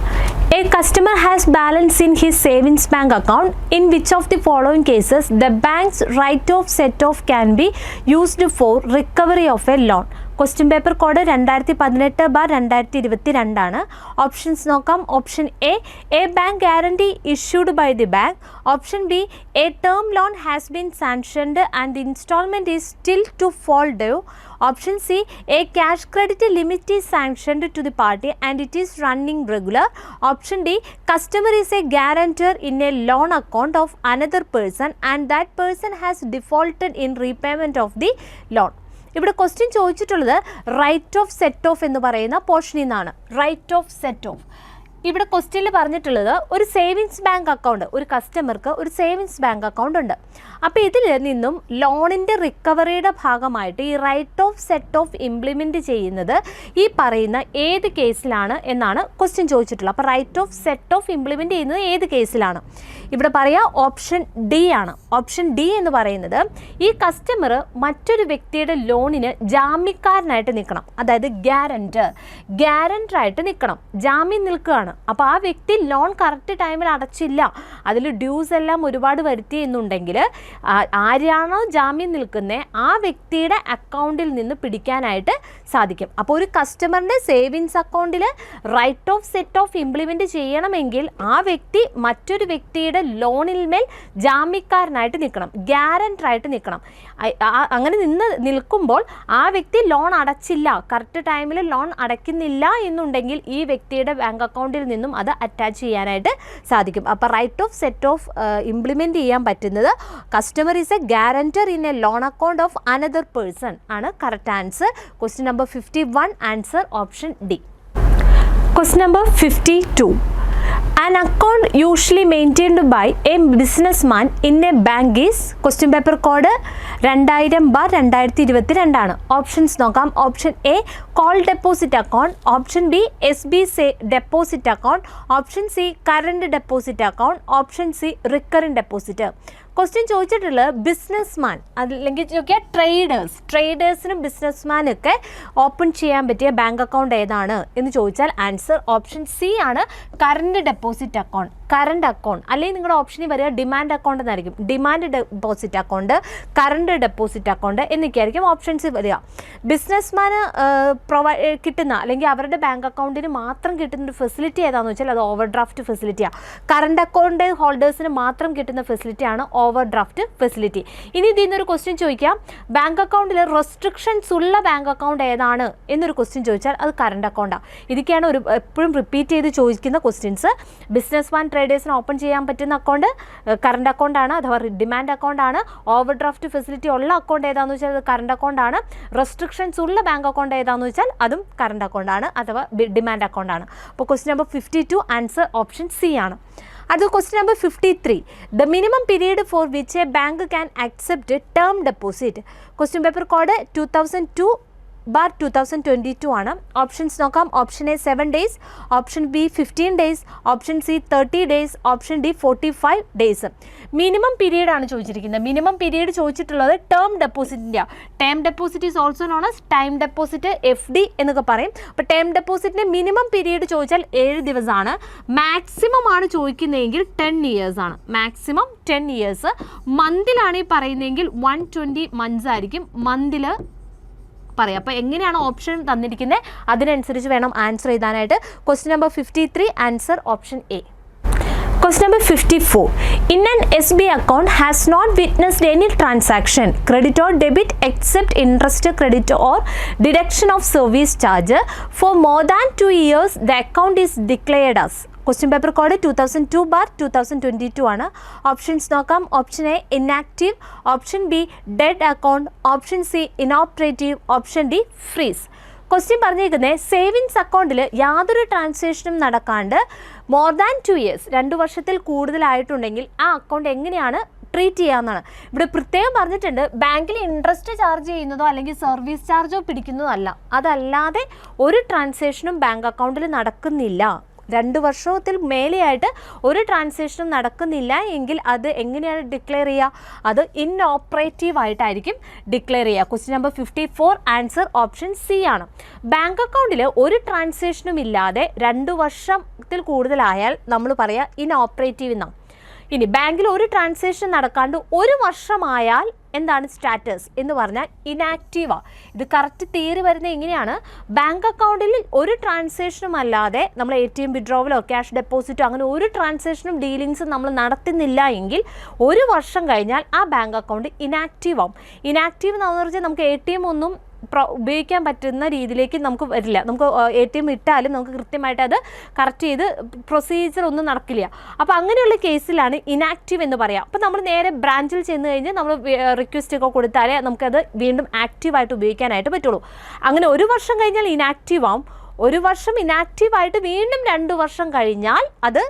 A customer has balance in his savings bank account. In which of the following cases the bank's write-off set-off can be used for recovery of a loan? Question paper code രണ്ടായിരത്തി പതിനെട്ട് ബാർ രണ്ടായിരത്തി ഇരുപത്തി രണ്ടാണ് ഓപ്ഷൻസ് നോക്കാം option A a bank guarantee issued by the bank option B a term loan has been sanctioned and instalment is still to fall due option C a cash credit limit is sanctioned to the party and it is running regular option D customer is a guarantor in a loan account of another person and that person has defaulted in repayment of the loan ഇവിടെ ക്വസ്റ്റ്യൻ ചോദിച്ചിട്ടുള്ളത് റൈറ്റ് ഓഫ് സെറ്റ് ഓഫ് എന്ന് പറയുന്ന പോർഷനിൽ നിന്നാണ് റൈറ്റ് ഓഫ് സെറ്റ് ഓഫ് ഇവിടെ ക്വസ്റ്റ്യനിൽ പറഞ്ഞിട്ടുള്ളത് ഒരു സേവിങ്സ് ബാങ്ക് അക്കൗണ്ട് ഒരു കസ്റ്റമർക്ക് ഒരു സേവിങ്സ് ബാങ്ക് അക്കൗണ്ട് ഉണ്ട് അപ്പോൾ ഇതിൽ നിന്നും ലോണിൻ്റെ റിക്കവറിയുടെ ഭാഗമായിട്ട് ഈ right of set off implement ചെയ്യുന്നത് ഈ പറയുന്ന ഏത് കേസിലാണ് എന്നാണ് ക്വസ്റ്റ്യൻ ചോദിച്ചിട്ടുള്ളത് അപ്പോൾ right of set off implement ചെയ്യുന്നത് ഏത് കേസിലാണ് ഇവിടെ പറയുക ഓപ്ഷൻ ഡി ആണ് ഓപ്ഷൻ ഡി എന്ന് പറയുന്നത് ഈ കസ്റ്റമർ മറ്റൊരു വ്യക്തിയുടെ ലോണിന് ജാമ്യക്കാരനായിട്ട് നിൽക്കണം അതായത് ഗ്യാരൻറ്റർ ആയിട്ട് നിൽക്കണം ജാമ്യം നിൽക്കുകയാണ് അപ്പോൾ ആ വ്യക്തി ലോൺ കറക്റ്റ് ടൈമിൽ അടച്ചില്ല അതിൽ ഡ്യൂസ് എല്ലാം ഒരുപാട് വരുത്തി എന്നുണ്ടെങ്കിൽ ആരാണോ ജാമ്യം നിൽക്കുന്നത് ആ വ്യക്തിയുടെ അക്കൗണ്ടിൽ നിന്ന് പിടിക്കാനായിട്ട് സാധിക്കും അപ്പോൾ ഒരു കസ്റ്റമറിൻ്റെ സേവിങ്സ് അക്കൗണ്ടിൽ right of set off implement ചെയ്യണമെങ്കിൽ ആ വ്യക്തി മറ്റൊരു വ്യക്തിയുടെ ലോണിൽ മേൽ ജാമ്യക്കാരനായിട്ട് നിൽക്കണം ഗ്യാരൻ്ററായിട്ട് നിൽക്കണം അങ്ങനെ നിന്ന് നിൽക്കുമ്പോൾ ആ വ്യക്തി ലോൺ അടച്ചില്ല കറക്റ്റ് ടൈമിൽ ലോൺ അടയ്ക്കുന്നില്ല എന്നുണ്ടെങ്കിൽ ഈ വ്യക്തിയുടെ ബാങ്ക് അക്കൗണ്ടിൽ നിന്നും അത് അറ്റാച്ച് ചെയ്യാനായിട്ട് സാധിക്കും അപ്പോൾ right of set off implement ചെയ്യാൻ പറ്റുന്നത് customer is a guarantor in a loan account of another person ആണ് correct answer question number fifty one answer option D question number fifty two an account usually maintained by a business man in a bank is question paper code രണ്ടായിരം ബാർ രണ്ടായിരത്തി ഇരുപത്തി രണ്ടാണ് ഓപ്ഷൻസ് നോക്കാം option A call deposit account option B S B സെ deposit account option C current deposit account option C recurring deposit question ചോദിച്ചിട്ടുള്ളത് ബിസിനസ്മാൻ അല്ലെങ്കിൽ നോക്കിയാൽ ട്രേഡേഴ്സ് ട്രേഡേഴ്സിനും ബിസിനസ്മാനൊക്കെ ഓപ്പൺ ചെയ്യാൻ പറ്റിയ ബാങ്ക് അക്കൗണ്ട് ഏതാണ് എന്ന് ചോദിച്ചാൽ ആൻസർ ഓപ്ഷൻ സി ആണ് current deposit account current account അല്ലെങ്കിൽ നിങ്ങളുടെ ഓപ്ഷനിൽ വരിക ഡിമാൻഡ് അക്കൗണ്ട് എന്നായിരിക്കും demand deposit account current deposit account എന്നൊക്കെയായിരിക്കും options വരിക ബിസിനസ്മാന് പ്രൊവൈഡ് കിട്ടുന്ന അല്ലെങ്കിൽ അവരുടെ ബാങ്ക് അക്കൗണ്ടിന് മാത്രം കിട്ടുന്ന ഒരു ഫെസിലിറ്റി ഏതാണെന്ന് വെച്ചാൽ അത് ഓവർ ഡ്രാഫ്റ്റ് ഫെസിലിറ്റിയാണ് കറണ്ട് അക്കൗണ്ട് ഹോൾഡേഴ്സിന് മാത്രം കിട്ടുന്ന ഫെസിലിറ്റിയാണ് ഓവർ ഡ്രാഫ്റ്റ് ഫെസിലിറ്റി ഇനി ഇതിൽ നിന്നൊരു ക്വസ്റ്റ്യൻ ചോദിക്കാം ബാങ്ക് അക്കൗണ്ടിൽ റെസ്ട്രിക്ഷൻസ് ഉള്ള ബാങ്ക് അക്കൗണ്ട് ഏതാണ് എന്നൊരു ക്വസ്റ്റ്യൻ ചോദിച്ചാൽ അത് കറണ്ട് അക്കൗണ്ടാണ് ഇതൊക്കെയാണ് ഒരു എപ്പോഴും റിപ്പീറ്റ് ചെയ്ത് ചോദിക്കുന്ന ക്വസ്റ്റ്യൻസ് ബിസിനസ്മാൻ ട്രേഡേഴ്സിന് ഓപ്പൺ ചെയ്യാൻ പറ്റുന്ന അക്കൗണ്ട് കറണ്ട് അക്കൗണ്ടാണ് അഥവാ ഡിമാൻഡ് അക്കൗണ്ടാണ് ഓവർ ഡ്രാഫ്റ്റ് ഫെസിലിറ്റി ഉള്ള അക്കൗണ്ട് ഏതാന്ന് വെച്ചാൽ അത് കറണ്ട് അക്കൗണ്ടാണ് റെസ്ട്രിക്ഷൻസ് ഉള്ള ബാങ്ക് അക്കൗണ്ട് ഏതാന്ന് വെച്ചാൽ അതും കറണ്ട് അക്കൗണ്ടാണ് അഥവാ ഡിമാൻഡ് അക്കൗണ്ടാണ് അപ്പോൾ question number fifty two answer option C ആണ് അടുത്ത question number fifty three the minimum period for which a bank can accept term deposit question paper code two thousand two bar two thousand twenty two ആണ് ഓപ്ഷൻസ് നോക്കാം option A seven days option B fifteen days option C thirty days option D forty five days minimum period ആണ് ചോദിച്ചിരിക്കുന്നത് മിനിമം പീരീഡ് ചോദിച്ചിട്ടുള്ളത് term ഡെപ്പോസിറ്റിൻ്റെ term deposit is also known as time deposit F D എന്നൊക്കെ പറയും അപ്പോൾ ടേം ഡെപ്പോസിറ്റിൻ്റെ മിനിമം പീരീഡ് ചോദിച്ചാൽ ഏഴ് ദിവസമാണ് മാക്സിമം ആണ് ചോദിക്കുന്നതെങ്കിൽ ടെൻ ഇയേഴ്സ് ആണ് മാക്സിമം ടെൻ ഇയേഴ്സ് മന്തിലാണ് ഈ പറയുന്നതെങ്കിൽ വൺ ട്വൻറ്റി മന്ത്സ് ആയിരിക്കും മന്തിൽ പറയാം അപ്പോൾ എങ്ങനെയാണ് ഓപ്ഷൻ തന്നിരിക്കുന്നത് അതിനനുസരിച്ച് വേണം ആൻസർ എഴുതാനായിട്ട് question number fifty three answer option A Question number 54. In an SBI account has not witnessed any transaction, credit or debit except interest credit or deduction of service charge for more than two years the account is declared as question paper code two thousand two bar two thousand twenty two ആണ് ഓപ്ഷൻസ് നോക്കാം option A inactive option B dead account option C inoperative option D freeze question പറഞ്ഞിരിക്കുന്നത് സേവിങ്സ് അക്കൗണ്ടിൽ യാതൊരു ട്രാൻസാക്ഷനും നടക്കാണ്ട് മോർ ദാൻ ടു ഇയേഴ്സ് രണ്ട് വർഷത്തിൽ കൂടുതലായിട്ടുണ്ടെങ്കിൽ ആ അക്കൗണ്ട് എങ്ങനെയാണ് ട്രീറ്റ് ചെയ്യാമെന്നാണ് ഇവിടെ പ്രത്യേകം പറഞ്ഞിട്ടുണ്ട് ബാങ്കിൽ ഇൻട്രസ്റ്റ് ചാർജ് ചെയ്യുന്നതോ അല്ലെങ്കിൽ സർവീസ് ചാർജോ പിടിക്കുന്നതോ അല്ല അതല്ലാതെ ഒരു ട്രാൻസാക്ഷനും ബാങ്ക് അക്കൗണ്ടിൽ നടക്കുന്നില്ല രണ്ട് വർഷത്തിൽ മേലെയായിട്ട് ഒരു ട്രാൻസാക്ഷനും നടക്കുന്നില്ല എങ്കിൽ അത് എങ്ങനെയാണ് ഡിക്ലെയർ ചെയ്യുക അത് ഇൻഓപ്പറേറ്റീവ് ആയിട്ടായിരിക്കും ഡിക്ലെയർ ചെയ്യുക question number fifty four answer option C ആണ് ബാങ്ക് അക്കൗണ്ടിൽ ഒരു ട്രാൻസാക്ഷനും ഇല്ലാതെ രണ്ട് വർഷത്തിൽ കൂടുതലായാൽ നമ്മൾ പറയുക ഇൻഓപ്പറേറ്റീവ് എന്നാണ് ഇനി ബാങ്കിൽ ഒരു ട്രാൻസാക്ഷൻ നടക്കാണ്ട് ഒരു വർഷമായാൽ എന്താണ് സ്റ്റാറ്റസ് എന്ന് പറഞ്ഞാൽ ഇനാക്റ്റീവാ ഇത് കറക്റ്റ് തിയറി വരുന്നത് ഇങ്ങനെയാണ് ബാങ്ക് അക്കൗണ്ടിൽ ഒരു ട്രാൻസാക്ഷനും അല്ലാതെ നമ്മൾ എ ടി എം വിഡ്രോവലോ ക്യാഷ് ഡെപ്പോസിറ്റോ അങ്ങനെ ഒരു ട്രാൻസാക്ഷനും ഡീലിങ്സും നമ്മൾ നടത്തുന്നില്ല എങ്കിൽ ഒരു വർഷം കഴിഞ്ഞാൽ ആ ബാങ്ക് അക്കൗണ്ട് ഇനാക്റ്റീവാകും ഇനാക്റ്റീവ് എന്ന് പറഞ്ഞാൽ നമുക്ക് എ ടി എം ഒന്നും ഉപയോഗിക്കാൻ പറ്റുന്ന രീതിയിലേക്ക് നമുക്ക് വരില്ല നമുക്ക് എ ടി എം ഇട്ടാലും നമുക്ക് കൃത്യമായിട്ട് അത് കറക്റ്റ് ചെയ്ത് പ്രൊസീജിയർ ഒന്നും നടക്കില്ല അപ്പോൾ അങ്ങനെയുള്ള കേസിലാണ് ഇനാക്റ്റീവ് എന്ന് പറയാം അപ്പോൾ നമ്മൾ നേരെ ബ്രാഞ്ചിൽ ചെന്ന് കഴിഞ്ഞ് നമ്മൾ റിക്വസ്റ്റ് ഒക്കെ കൊടുത്താലേ നമുക്കത് വീണ്ടും ആക്റ്റീവായിട്ട് ഉപയോഗിക്കാനായിട്ട് പറ്റുള്ളൂ അങ്ങനെ ഒരു വർഷം കഴിഞ്ഞാൽ ഇനാക്റ്റീവ് ആവും ഒരു വർഷം ഇനാക്റ്റീവായിട്ട് വീണ്ടും രണ്ട് വർഷം കഴിഞ്ഞാൽ അത്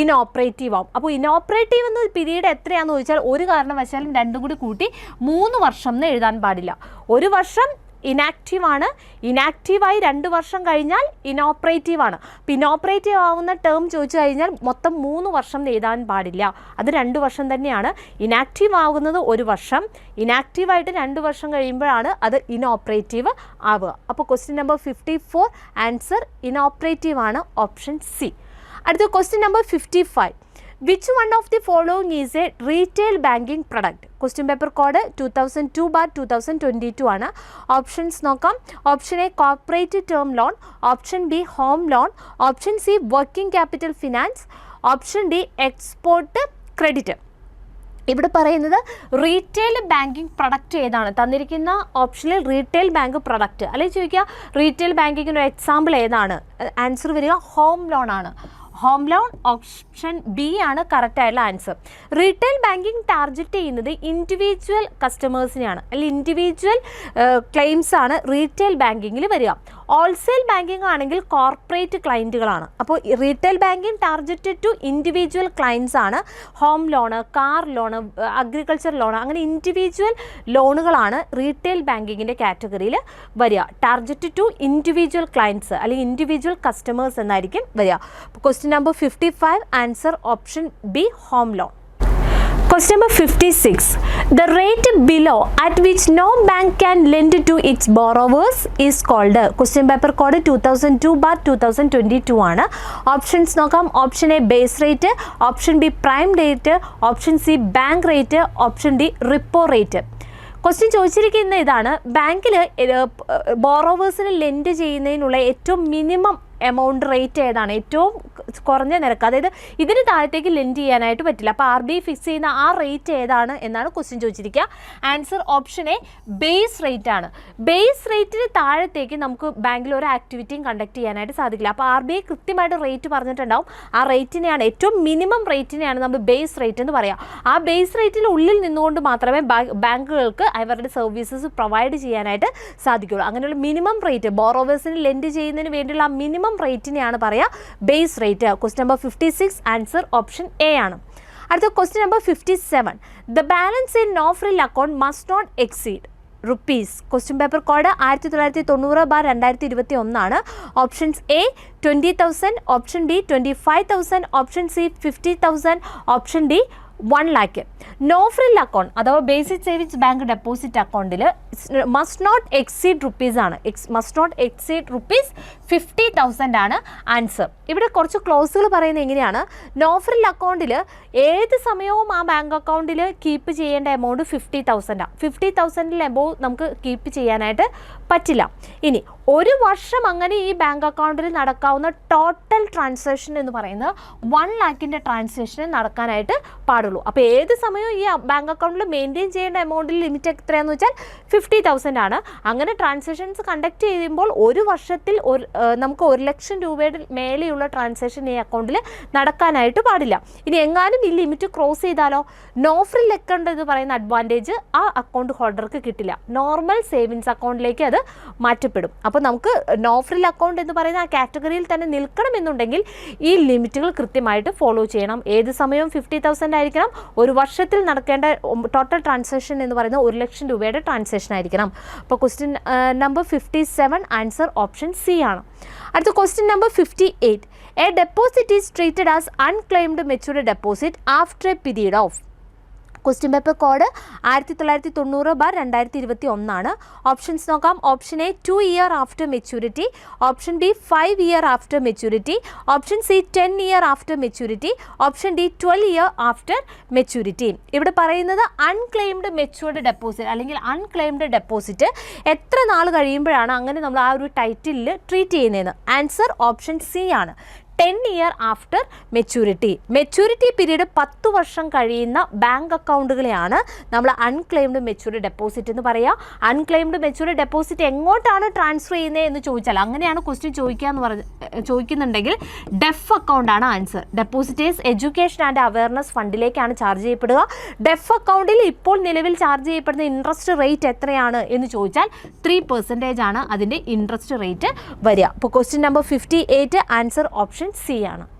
ഇനോപ്പറേറ്റീവ് ആവും അപ്പോൾ ഇനോപ്പറേറ്റീവ് എന്ന പിരീഡ് എത്രയാണെന്ന് ചോദിച്ചാൽ ഒരു കാരണവശാലും രണ്ടും കൂടി കൂട്ടി മൂന്ന് വർഷം എന്ന് എഴുതാൻ പാടില്ല ഒരു വർഷം ഇനാക്റ്റീവ് ആണ് ഇനാക്റ്റീവായി രണ്ട് വർഷം കഴിഞ്ഞാൽ ഇനോപ്പറേറ്റീവ് ആണ് അപ്പോൾ ഇനോപ്പറേറ്റീവ് ആവുന്ന ടേം ചോദിച്ചു കഴിഞ്ഞാൽ മൊത്തം മൂന്ന് വർഷം എഴുതാൻ പാടില്ല അത് രണ്ട് വർഷം തന്നെയാണ് ഇനാക്റ്റീവ് ആകുന്നത് ഒരു വർഷം ഇനാക്റ്റീവായിട്ട് രണ്ട് വർഷം കഴിയുമ്പോഴാണ് അത് ഇനോപ്പറേറ്റീവ് ആവുക അപ്പോൾ question number fifty four answer inoperative ആണ് ഓപ്ഷൻ സി അടുത്ത question number fifty five which one of the following is a retail banking product question paper code two thousand two bar two thousand twenty two ആണ് ഓപ്ഷൻസ് നോക്കാം option A corporate term loan option B home loan option C working capital finance option D export credit ഇവിടെ പറയുന്നത് റീറ്റെയിൽ ബാങ്കിങ് പ്രൊഡക്റ്റ് ഏതാണ് തന്നിരിക്കുന്ന ഓപ്ഷനിൽ റീറ്റെയിൽ ബാങ്ക് പ്രൊഡക്റ്റ് അല്ലെങ്കിൽ ചോദിക്കുക റീറ്റെയിൽ ബാങ്കിങ്ങിൻ്റെ എക്സാമ്പിൾ ഏതാണ് ആൻസർ വരിക ഹോം ലോൺ ആണ് ഹോം ലോൺ ഓപ്ഷൻ ബി ആണ് കറക്റ്റായുള്ള ആൻസർ റീറ്റെയിൽ ബാങ്കിങ് ടാർജറ്റ് ചെയ്യുന്നത് ഇൻഡിവിജ്വൽ കസ്റ്റമേഴ്സിനെയാണ് അല്ലെങ്കിൽ ഇൻഡിവിജ്വൽ ക്ലെയിംസ് ആണ് റീറ്റെയിൽ ബാങ്കിങ്ങിൽ വരിക ഹോൾസെയിൽ ബാങ്കിങ് ആണെങ്കിൽ കോർപ്പറേറ്റ് ക്ലയൻറ്റുകളാണ് അപ്പോൾ retail banking targeted to individual clients ആണ് home loan car loan agriculture loan അങ്ങനെ ഇൻഡിവിജ്വൽ ലോണുകളാണ് റീറ്റെയിൽ ബാങ്കിങ്ങിൻ്റെ കാറ്റഗറിയിൽ വരിക ടാർഗറ്റഡ് ടു ഇൻഡിവിജ്വൽ ക്ലയൻസ് അല്ലെങ്കിൽ ഇൻഡിവിജ്വൽ കസ്റ്റമേഴ്സ് എന്നായിരിക്കും വരിക question number fifty five answer option B home loan number fifty 56. The rate below at which no bank can lend to its borrowers is called question paper code two thousand two bar two thousand twenty two ആണ് ഓപ്ഷൻസ് നോക്കാം option A base rate option B prime rate option C bank rate option D repo rate question ചോദിച്ചിരിക്കുന്ന ഇതാണ് ബാങ്കിൽ ബോറോവേഴ്സിന് ലെൻഡ് ചെയ്യുന്നതിനുള്ള ഏറ്റവും മിനിമം എമൗണ്ട് റേറ്റ് ഏതാണ് ഏറ്റവും കുറഞ്ഞ നിരക്ക് അതായത് ഇതിന് താഴത്തേക്ക് ലെൻഡ് ചെയ്യാനായിട്ട് പറ്റില്ല അപ്പോൾ ആർ ബി ഫിക്സ് ചെയ്യുന്ന ആ റേറ്റ് ഏതാണ് എന്നാണ് question ചോദിച്ചിരിക്കുക answer option A base rate ആണ് ബേസ് റേറ്റിന് താഴത്തേക്ക് നമുക്ക് ബാങ്കിൽ ഒരു ആക്ടിവിറ്റിയും കണ്ടക്ട് ചെയ്യാനായിട്ട് സാധിക്കില്ല അപ്പോൾ ആർ ബി ഐ കൃത്യമായിട്ട് റേറ്റ് പറഞ്ഞിട്ടുണ്ടാവും ആ റേറ്റിനെയാണ് ഏറ്റവും മിനിമം റേറ്റിനെയാണ് നമ്മൾ ബേസ് റേറ്റ് എന്ന് പറയുക ആ ബേസ് റേറ്റിന് ഉള്ളിൽ നിന്നുകൊണ്ട് മാത്രമേ ബാങ്കുകൾക്ക് അവരുടെ സർവീസസ് പ്രൊവൈഡ് ചെയ്യാനായിട്ട് സാധിക്കുകയുള്ളൂ അങ്ങനെയുള്ള മിനിമം റേറ്റ് ബോറോവേഴ്സിന് ലെൻഡ് ചെയ്യുന്നതിന് വേണ്ടിയുള്ള ആ മിനിമം മിനിമം റേറ്റിനെയാണ് പറയുക base rate question number fifty six answer option A ആണ് അടുത്ത question number fifty seven the balance in no no frill account must not exceed rupees question paper code ആയിരത്തി തൊള്ളായിരത്തി തൊണ്ണൂറ് ബാർ രണ്ടായിരത്തി ഇരുപത്തി ഒന്നാണ് options A twenty thousand option B twenty five thousand option C fifty thousand option D one lakh no frill account അഥവാ ബേസിക് സേവിങ്സ് ബാങ്ക് ഡെപ്പോസിറ്റ് അക്കൗണ്ടിൽ മസ്റ്റ് നോട്ട് എക്സീഡ് റുപ്പീസ് ആണ് X must not exceed rupees fifty thousand ആണ് ആൻസർ ഇവിടെ കുറച്ച് ക്ലോസുകൾ പറയുന്നത് എങ്ങനെയാണ് നോ ഫ്രിൽ അക്കൗണ്ടിൽ ഏത് സമയവും ആ ബാങ്ക് അക്കൗണ്ടിൽ കീപ്പ് ചെയ്യേണ്ട എമൗണ്ട് ഫിഫ്റ്റി തൗസൻഡാണ് ഫിഫ്റ്റി തൗസൻഡിൽ എബോവ് നമുക്ക് കീപ്പ് ചെയ്യാനായിട്ട് പറ്റില്ല ഇനി ഒരു വർഷം അങ്ങനെ ഈ ബാങ്ക് അക്കൗണ്ടിൽ നടക്കാവുന്ന ടോട്ടൽ ട്രാൻസാക്ഷൻ എന്ന് പറയുന്നത് വൺ ലാക്കിൻ്റെ ട്രാൻസാക്ഷൻ നടക്കാനായിട്ട് പാടുള്ളൂ അപ്പോൾ ഏത് സമയവും ഈ ബാങ്ക് അക്കൗണ്ടിൽ മെയിൻറ്റെയിൻ ചെയ്യേണ്ട എമൗണ്ടിൽ ലിമിറ്റ് എത്രയാണെന്ന് വെച്ചാൽ ഫിഫ്റ്റി തൗസൻഡ് ആണ് അങ്ങനെ ട്രാൻസാക്ഷൻസ് കണ്ടക്ട് ചെയ്യുമ്പോൾ ഒരു വർഷത്തിൽ ഒരു നമുക്ക് ഒരു ലക്ഷം രൂപയുടെ മേലെയുള്ള ട്രാൻസാക്ഷൻ ഈ അക്കൗണ്ടിൽ നടക്കാനായിട്ട് പാടില്ല ഇനി എങ്ങാനും ഈ ലിമിറ്റ് ക്രോസ് ചെയ്താലോ നോഫ്രിൽ അക്കൗണ്ട് എന്ന് പറയുന്ന അഡ്വാൻറ്റേജ് ആ അക്കൗണ്ട് ഹോൾഡർക്ക് കിട്ടില്ല നോർമൽ സേവിങ്സ് അക്കൗണ്ടിലേക്ക് അത് മാറ്റപ്പെടും അപ്പോൾ നമുക്ക് നോഫ്രിൽ അക്കൗണ്ട് എന്ന് പറയുന്ന ആ കാറ്റഗറിയിൽ തന്നെ നിൽക്കണമെന്നുണ്ടെങ്കിൽ ഈ ലിമിറ്റുകൾ കൃത്യമായിട്ട് ഫോളോ ചെയ്യണം ഏത് സമയവും ഫിഫ്റ്റി തൗസൻഡ് ആയിരിക്കണം ഒരു വർഷത്തിൽ നടക്കേണ്ട ടോട്ടൽ ട്രാൻസാക്ഷൻ എന്ന് പറയുന്ന ഒരു ലക്ഷം രൂപയുടെ ട്രാൻസാക്ഷൻ ആയിരിക്കണം അപ്പോൾ question number fifty seven answer option C ആണ് അടുത്ത question number fifty eight a deposit is treated as unclaimed matured deposit after a period of question paper code ആയിരത്തി തൊള്ളായിരത്തി തൊണ്ണൂറ് ബാർ രണ്ടായിരത്തി ഇരുപത്തി ഒന്നാണ് ഓപ്ഷൻസ് നോക്കാം option A two year after maturity option D five year after maturity option C ten year after maturity option D twelve year after maturity ഇവിടെ പറയുന്നത് അൺക്ലെയിംഡ് മെച്യൂർഡ് ഡെപ്പോസിറ്റ് അല്ലെങ്കിൽ അൺക്ലെയിംഡ് ഡെപ്പോസിറ്റ് എത്ര നാൾ കഴിയുമ്പോഴാണ് അങ്ങനെ നമ്മൾ ആ ഒരു ടൈറ്റിലിൽ ട്രീറ്റ് ചെയ്യുന്നതെന്ന് ആൻസർ ഓപ്ഷൻ സി ആണ് ten year after maturity maturity period പത്ത് വർഷം കഴിയുന്ന ബാങ്ക് അക്കൗണ്ടുകളെയാണ് നമ്മൾ അൺക്ലെയിംഡ് മെച്യൂരി ഡെപ്പോസിറ്റ് എന്ന് പറയുക അൺക്ലെയിംഡ് മെച്യൂരി ഡെപ്പോസിറ്റ് എങ്ങോട്ടാണ് ട്രാൻസ്ഫർ ചെയ്യുന്നത് എന്ന് ചോദിച്ചാൽ അങ്ങനെയാണ് ക്വസ്റ്റ്യൻ ചോദിക്കുക എന്ന് പറഞ്ഞ് ചോദിക്കുന്നുണ്ടെങ്കിൽ DEAF അക്കൗണ്ടാണ് answer depositors education and awareness ഫണ്ടിലേക്കാണ് charge ചെയ്യപ്പെടുക ഡെഫ് അക്കൗണ്ടിൽ ഇപ്പോൾ നിലവിൽ ചാർജ് ചെയ്യപ്പെടുന്ന ഇൻട്രസ്റ്റ് റേറ്റ് എത്രയാണ് എന്ന് ചോദിച്ചാൽ ത്രീ പെർസെൻറ്റേജ് ആണ് അതിൻ്റെ ഇൻട്രസ്റ്റ് റേറ്റ് വരിക അപ്പോൾ question number fifty eight answer option option C ആണ്